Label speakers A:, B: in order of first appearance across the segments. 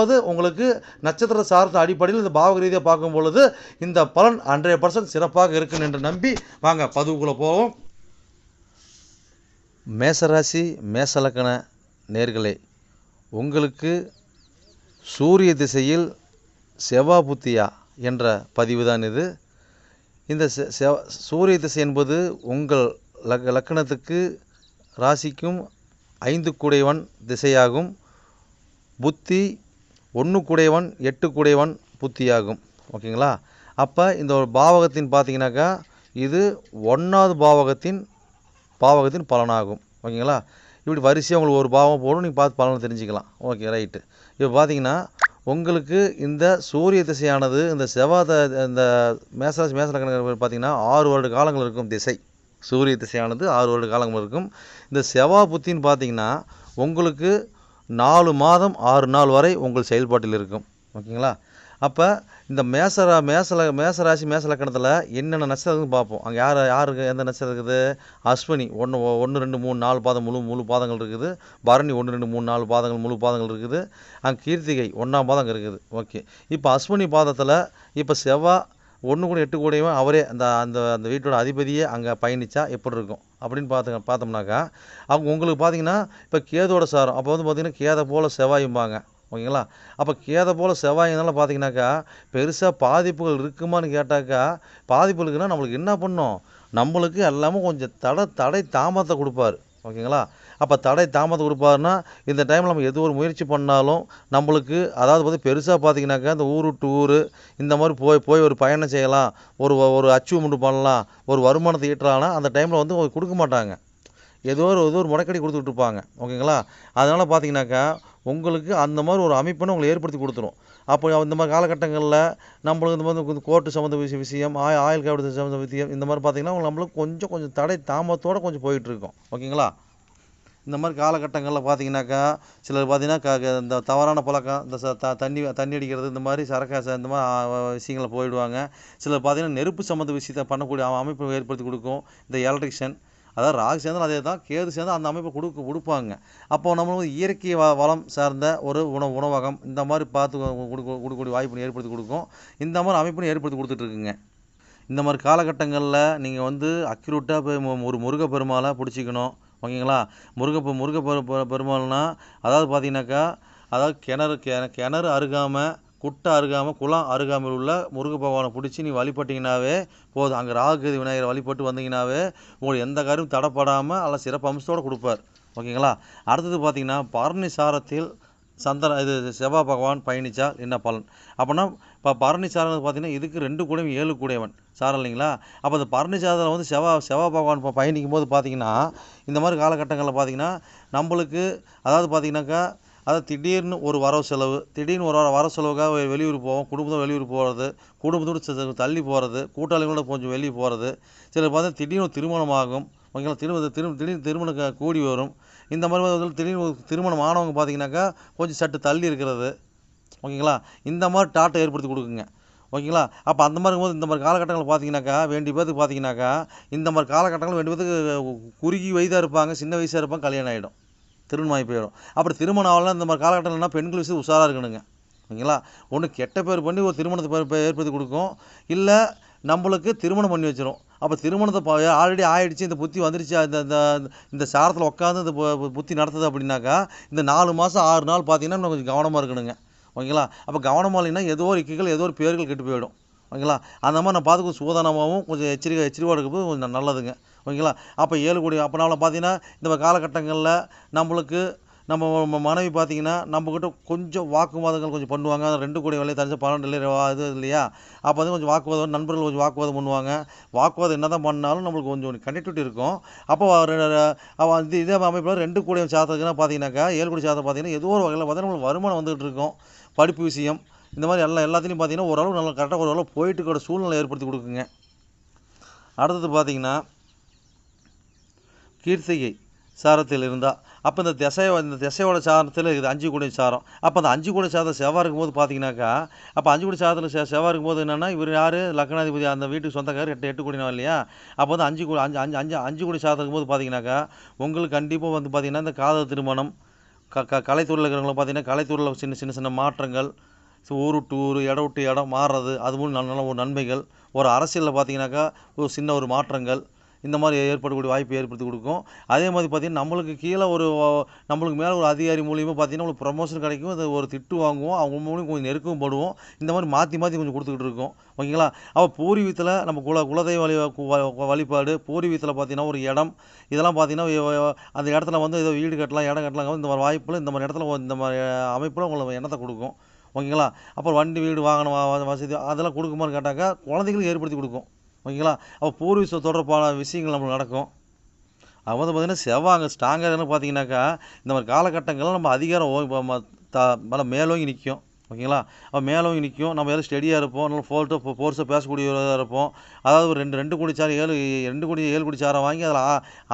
A: அதாவது உங்களுக்கு நட்சத்திர சார்ந்த அடிப்படையில் இந்த பாவக ரீதியாக பார்க்கும் பொழுது இந்த பலன் ஹண்ட்ரட் பர்சன்ட் சிறப்பாக இருக்கும் என்று நம்பி வாங்க பதிவுக்குள்ளே போவோம். மேசராசி மேசலக்கண நேர்களே உங்களுக்கு சூரிய திசையில் செவ்வா புத்தியா என்ற பதிவு தான் இது. இந்த செ- சூரிய திசை என்பது உங்கள் லக் லக்கணத்துக்கு ராசிக்கும் ஐந்து கூடையவன் திசையாகும். புத்தி ஒன்று கூடையவன் எட்டு கூடையவன் புத்தியாகும். ஓகேங்களா? அப்போ இந்த ஒரு பாவகத்தின் பார்த்தீங்கன்னாக்கா இது ஒன்றாவது பாவகத்தின் பாவகத்தின் பலனாகும். ஓகேங்களா? இப்படி வரிசையாக உங்களுக்கு ஒரு பாவம் போடும் நீங்கள் பார்த்து பலனை தெரிஞ்சுக்கலாம். Okay right. இப்போ பார்த்தீங்கன்னா உங்களுக்கு இந்த சூரிய திசையானது இந்த செவ்வாய் த- இந்த மேசராசி மேசலக்கணக்கு பார்த்தீங்கன்னா ஆறு வருட காலங்கள் இருக்கும் திசை. சூரிய திசையானது ஆறு வருட காலங்கள் இருக்கும். இந்த செவ்வாய் புத்தின்னு பார்த்தீங்கன்னா உங்களுக்கு நாலு மாதம் ஆறு நாள் வரை உங்கள் செயல்பாட்டில் இருக்கும். ஓகேங்களா? அப்போ இந்த மேசரா மேசல மேசராசி மேசலக்கணத்தில் என்னென்ன நட்சத்திரம் இருக்குன்னு பார்ப்போம். அங்கே யார் யாருக்கு எந்த நட்சத்திரம் இருக்குது? அஸ்வினி ஒன்று ஒன்று ரெண்டு மூணு நாலு பாதம் முழு முழு பாதங்கள் இருக்குது. பரணி ஒன்று ரெண்டு மூணு நாலு பாதங்கள் முழு பாதங்கள் இருக்குது. அங்கே கீர்த்திகை ஒன்றாம் பாதம் இருக்குது. ஓகே. இப்போ அஸ்வினி பாதத்தில் இப்போ செவ்வாய் ஒன்று கூட எட்டு கூடையும் அவரே அந்த அந்த அந்த வீட்டோட அதிபதியே அங்கே பயணிச்சா எப்படி இருக்கும்? அப்படின்னு பார்த்து பார்த்தோம்னாக்கா அவங்க உங்களுக்கு பார்த்தீங்கன்னா இப்போ கேதோட சாரம் அப்போ வந்து பார்த்திங்கன்னா கேதை போல் செவ்வாயும்பாங்க. ஓகேங்களா? அப்போ கேதை போல் செவ்வாயினால பார்த்தீங்கன்னாக்கா பெருசாக பாதிப்புகள் இருக்குமான்னு கேட்டாக்கா பாதிப்பு இருக்குன்னா நம்மளுக்கு என்ன பண்ணும்? நம்மளுக்கு எல்லாமே கொஞ்சம் தடை தடை தாமதத்தை கொடுப்பாரு. ஓகேங்களா? அப்போ தடை தாமதம் கொடுப்பாருன்னா இந்த டைமில் நம்ம எது ஒரு முயற்சி பண்ணாலும் நம்மளுக்கு அதாவது பார்த்து பெருசாக பார்த்தீங்கன்னாக்கா இந்த ஊர் விட்டு ஊர் இந்த மாதிரி போய் போய் ஒரு பயணம் செய்யலாம் ஒரு ஒரு அச்சீவ்மெண்ட் பண்ணலாம் ஒரு வருமானத்தை ஈட்டலாம்னா அந்த டைமில் வந்து கொடுக்க மாட்டாங்க. ஏதோ ஒரு ஏதோ ஒரு முடக்கடி கொடுத்துட்டு இருப்பாங்க. ஓகேங்களா? அதனால் பார்த்தீங்கன்னாக்கா உங்களுக்கு அந்த மாதிரி ஒரு அமைப்புன்னு உங்களை ஏற்படுத்தி கொடுத்துரும். அப்போ இந்த மாதிரி காலகட்டங்களில் நம்மளுக்கு இந்த மாதிரி கோர்ட்டு சம்மந்த விஷய விஷயம் ஆய் ஆயுள் காப்பீடு சம்மந்த விஷயம் இந்த மாதிரி பார்த்தீங்கன்னா உங்களுக்கு நம்மளுக்கு கொஞ்சம் கொஞ்சம் தடை தாமதத்தோடு கொஞ்சம் போயிட்டுருக்கோம் ஓகேங்களா? இந்த மாதிரி காலகட்டங்களில் பார்த்தீங்கன்னாக்கா சிலர் பார்த்தீங்கன்னா க க- இந்த தவறான பழக்கம் இந்த த தண்ணி தண்ணி அடிக்கிறது இந்த மாதிரி சரக்கா இந்த மாதிரி ஆ, விஷயங்களில் போயிடுவாங்க. சிலர் பார்த்தீங்கன்னா நெருப்பு சம்மந்த விஷயத்தை பண்ணக்கூடிய அமைப்பு ஏற்படுத்தி கொடுக்கும் இந்த எலக்ட்ரிஷியன். அதாவது ராகு சேர்ந்தாலும் அதே தான் கேது சேர்ந்தால் அந்த அமைப்பை கொடுக்க கொடுப்பாங்க. அப்போ நம்ம இயற்கை வ வளம் சார்ந்த ஒரு உணவு உணவகம் இந்த மாதிரி பார்த்து கொடுக்க கொடுக்கக்கூடிய வாய்ப்பினை ஏற்படுத்தி கொடுக்கும். இந்த மாதிரி அமைப்பினை ஏற்படுத்தி கொடுத்துட்ருக்குங்க இந்த மாதிரி காலகட்டங்களில் நீங்கள் வந்து அக்யூரேட்டாக போய் ஒரு முருக பெருமாளை பிடிச்சிக்கணும். ஓகேங்களா? முருக முருக பெரு பெருமாள்னா அதாவது பார்த்தீங்கன்னாக்கா அதாவது கிணறு கிணறு அருகாமல் குட்டை அருகாமல் குளம் அருகாமையில் உள்ள முருக பகவானை பிடிச்சி நீ வழிபட்டிங்கனாவே போதும். அங்கே ராகுகதி விநாயகரை வழிபட்டு வந்தீங்கனாவே உங்களுக்கு எந்த காரியமும் தடைப்படாமல் அல்ல சிறப்பு அம்சத்தோடு கொடுப்பார். ஓகேங்களா? அடுத்தது பார்த்தீங்கன்னா பரணி சாரத்தில் சந்திர இது செவ்வாய் பகவான் பயணித்தால் என்ன பலன்? அப்படின்னா இப்போ பரணி சாரம் பார்த்தீங்கன்னா இதுக்கு ரெண்டு கூடையும் ஏழு கூடையவன். சாரம் இல்லைங்களா? அப்போ அந்த பரணி சாரத்தில் வந்து செவ்வாய் செவ்வாய் பகவான் இப்போ பயணிக்கும் போது பார்த்தீங்கன்னா இந்த மாதிரி காலகட்டங்களில் பார்த்தீங்கன்னா நம்மளுக்கு அதாவது பார்த்தீங்கன்னாக்கா அதாவது திடீர்னு ஒரு வரவு செலவு திடீர்னு ஒரு வர வரவு செலவுக்காக வெளியூர் போவோம் குடும்பத்தோட வெளியூர் போகிறது குடும்பத்தோடு தள்ளி போகிறது கூட்டாளிகளோட கொஞ்சம் வெளியே போகிறது சிலர் பார்த்தா திடீர்னு ஒரு திருமணம் ஆகும் ஓகேங்களா திரும்ப திரு திடீர்னு திருமணம் கூடி வரும். இந்த மாதிரி திடீர்னு திருமணம் ஆனவங்க பார்த்தீங்கன்னாக்கா கொஞ்சம் சட்டு தள்ளி இருக்கிறது. ஓகேங்களா? இந்த மாதிரி டாட்டை ஏற்படுத்தி கொடுக்குங்க. ஓகேங்களா? அப்போ அந்த மாதிரி இருக்கும்போது இந்த மாதிரி காலகட்டங்கள் பார்த்தீங்கன்னாக்கா வேண்டிய பேருக்கு பார்த்தீங்கன்னாக்கா இந்த மாதிரி காலகட்டங்கள் வேண்டிய பேருக்கு குறுகி வயதாக இருப்பாங்க சின்ன வயசாக இருப்பாங்க கல்யாணம் ஆகிடும் திருமணம் ஆகி போயிடும். அப்புறம் திருமணம் ஆகலாம் இந்த மாதிரி காலகட்டங்கள்னா பெண்கள் விஷயம் உஷாராக இருக்கணுங்க. ஓகேங்களா? ஒன்று கெட்ட பேர் பண்ணி ஒரு திருமணத்தை ஏற்படுத்தி கொடுக்கும். இல்லை நம்மளுக்கு திருமணம் பண்ணி வச்சிடும் அப்போ திருமணத்தை ஆல்ரெடி ஆயிடுச்சு இந்த புத்தி வந்துருச்சு இந்த இந்த இந்த சாரத்தில் உட்காந்து இந்த புத்தி நடத்துது அப்படின்னாக்கா இந்த நாலு மாதம் ஆறு நாள் பார்த்தீங்கன்னா இன்னும் கொஞ்சம் கவனமாக இருக்கணுங்க. ஓகேங்களா? அப்போ கவனமாக இல்லைன்னா ஏதோ ஒரு இக்கைகள் ஏதோ ஒரு பேர்கள் கெட்டு போயிடும். ஓகேங்களா? அந்த மாதிரி நான் பார்த்து கொஞ்சம் சூதானமாகவும் கொஞ்சம் எச்சரிக்கை எச்சரிக்கையோடு இருக்கிறது கொஞ்சம் நல்லதுங்க. ஓகேங்களா? அப்போ ஏழு கோடி அப்போ நம்மளை பார்த்தீங்கன்னா இந்த காலகட்டங்களில் நம்மளுக்கு நம்ம மனைவி பார்த்தீங்கன்னா நம்மக்கிட்ட கொஞ்சம் வாக்குவாதங்கள் கொஞ்சம் பண்ணுவாங்க. அந்த ரெண்டு கோடி வேலையை தனிச்சு பன்னெண்டு இல்லை இது இல்லையா? அப்போ வந்து கொஞ்சம் வாக்குவாதம் நண்பர்கள் கொஞ்சம் வாக்குவாதம் பண்ணுவாங்க. வாக்குவாதம் என்ன தான் பண்ணாலும் நம்மளுக்கு கொஞ்சம் கனெக்டிவிட்டி இருக்கும். அப்போ அவள் வந்து இதே அமைப்பில் ரெண்டு கோடி சாதத்துக்குன்னா பார்த்தீங்கன்னாக்கா ஏழு கோடி சாதம் பார்த்தீங்கன்னா ஏதோ ஒரு வகையில் பார்த்தீங்கன்னா நம்மளுக்கு வருமானம் வந்துகிட்டு இருக்கும். படிப்பு விஷயம் இந்த மாதிரி எல்லா எல்லாத்துலேயும் பார்த்தீங்கன்னா ஓரளவு நல்லா கரெக்டாக ஓரளவு போயிட்டு இருக்கிற சூழ்நிலை ஏற்படுத்தி கொடுக்குங்க. அடுத்தது பார்த்தீங்கன்னா கீர்த்திகை சாரத்தில் இருந்தால் அப்போ இந்த திசை இந்த திசையோட சாரத்தில் இருக்குது அஞ்சு குடி சாரம். அப்போ அந்த அஞ்சு குடி சாதம் செவ்வாய் இருக்கும்போது பார்த்தீங்கன்னாக்கா அப்போ அஞ்சு குடி சாதத்தில் செ செவ்வாய் இருக்கும்போது என்னென்னா இவர் யார்? லக்னாதிபதி. அந்த வீட்டுக்கு சொந்தக்காரர் எட்டு எட்டு குடினா இல்லையா? அப்போ வந்து அஞ்சு குடி அஞ்சு அஞ்சு அஞ்சு அஞ்சு குடி சாதம் இருக்கும்போது பார்த்தீங்கன்னாக்கா உங்களுக்கு கண்டிப்பாக வந்து பார்த்தீங்கன்னா இந்த காதல் திருமணம் க க கலைத்துறையில் இருக்கிறவங்களும் பார்த்தீங்கன்னா கலைத்துறையில் சின்ன சின்ன சின்ன மாற்றங்கள் ஸோ ஊர் விட்டு ஊர் இடம் விட்டு இடம் மாறுறது அதுவும் நல்ல நல்ல ஒரு நன்மைகள் ஒரு அரசியலில் பார்த்தீங்கன்னாக்கா ஒரு சின்ன ஒரு மாற்றங்கள் இந்த மாதிரி ஏற்படக்கூடிய வாய்ப்பு ஏற்படுத்தி கொடுக்கும். அதே மாதிரி பார்த்தீங்கன்னா நம்மளுக்கு கீழே ஒரு நம்மளுக்கு மேலே ஒரு அதிகாரி மூலியமாக பார்த்தீங்கன்னா உங்களுக்கு ப்ரமோஷன் கிடைக்கும். அது ஒரு திட்டு வாங்குவோம். அவங்க மூலியம் கொஞ்சம் நெருக்கவும் படுவோம். இந்த மாதிரி மாற்றி மாற்றி கொஞ்சம் கொடுத்துக்கிட்டு இருக்கோம். ஓகேங்களா? அப்போ பூர்வீகத்தில் நம்ம குல குலதெய்வ வழி வ- வழிபாடு பூர்வீகத்தில் பார்த்தீங்கன்னா ஒரு இடம். இதெல்லாம் பார்த்தீங்கன்னா அந்த இடத்துல வந்து ஏதோ வீடு கட்டலாம் இடம் கட்டலாம். இந்த மாதிரி வாய்ப்பில் இந்த மாதிரி இடத்துல இந்த மாதிரி அமைப்பில் உங்களுக்கு எண்ணத்தை கொடுக்கும். ஓகேங்களா? அப்புறம் வண்டி வீடு வாகனம் வசதி அதெல்லாம் கொடுக்குமான்னு கேட்டாக்கா குழந்தைங்களுக்கு ஏற்படுத்தி கொடுக்கும். ஓகேங்களா? அப்போ பூர்வீக தொடர்பான விஷயங்கள் நம்மளுக்கு நடக்கும். அவங்க வந்து பார்த்திங்கன்னா செவ்வாய் ஸ்ட்ராங்காக இருக்குன்னு பார்த்தீங்கன்னாக்கா இந்த மாதிரி காலகட்டங்களில் நம்ம அதிகாரம் த மேலே மேலோங்கி நிற்கும் ஓகேங்களா? அப்போ மேலோங்கி நிற்கும் நம்ம எல்லாம் ஸ்டெடியாக இருப்போம். நல்லா ஃபோல்ட்டு ஃபோர்ஸாக பேசக்கூடியதாக இருப்போம். அதாவது ஒரு ரெண்டு ரெண்டு கோடி சாரம் ஏழு ரெண்டு கோடி ஏழு கோடி சாரம் வாங்கி அதில்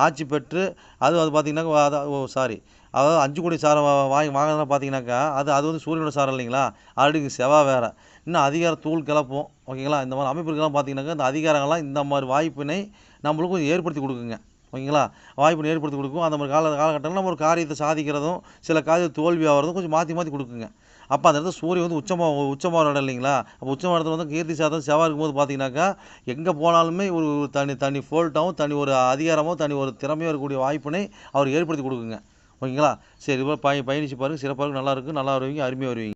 A: ஆட்சி பெற்று அது அது பார்த்திங்கனாக்கா அதான் ஓ சாரி அதாவது அஞ்சு கோடி சாரம் வாங்கி வாங்கினா பார்த்தீங்கன்னாக்கா அது அது வந்து சூரியனோட சாரம் இல்லைங்களா? ஆல்ரெடி செவ்வாய் வேறு. இன்னும் அதிகார தூள் கிளப்போம் ஓகேங்களா? இந்த மாதிரி அமைப்புக்கெல்லாம் பார்த்தீங்கன்னாக்கா இந்த அதிகாரங்கள்லாம் இந்த மாதிரி வாய்ப்பினை நம்மளுக்கு கொஞ்சம் ஏற்படுத்தி கொடுக்குங்க. ஓகேங்களா? வாய்ப்பினை ஏற்படுத்தி கொடுக்கும். அந்த மாதிரி கால காலகட்டத்தில் நம்ம ஒரு காரியத்தை சாதிக்கிறதும் சில காரியம் தோல்வி ஆகிறதும் கொஞ்சம் மாற்றி மாற்றி கொடுக்குங்க. அப்போ அந்த இடத்துல சூரியன் வந்து உச்சமாக உச்சமாக இடம் இல்லைங்களா? அப்போ உச்சமாக இடத்துல வந்து கீர்த்தி சாதம் செவ்வாய் இருக்கும்போது பார்த்தீங்கன்னாக்கா எங்கே போனாலுமே ஒரு தனி தனி ஃபோல்ட்டாகவும் தனி ஒரு அதிகாரமோ தனி ஒரு திறமையோ இருக்கக்கூடிய வாய்ப்பினை அவர் ஏற்படுத்தி கொடுக்குங்க. ஓகேங்களா? சரி இப்போ பய பயணிச்சு பாருங்க. சிறப்பாக இருக்கும் நல்லா இருக்கும் நல்லா வருவீங்க. அருமையாக வருவீங்க.